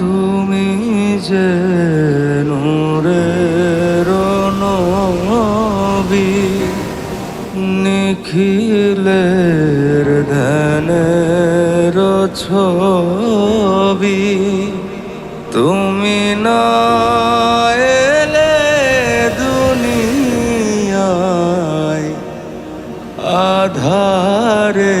তুমি যে নূরের নবী নিখিলের ধ্যানের ছবি। তুমি না এলে দুনিয়ায় আধারে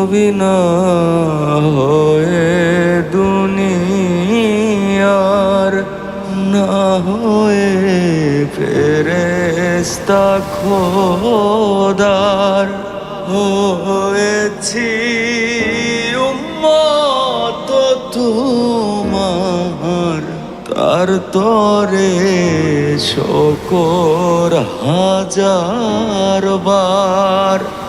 নবীনা হয়ে দুনিয়ার না হয়ে ফেরেস্তা খোদার হয়েছি। উম্মত তোমার তার তরে শকর হাজার বার।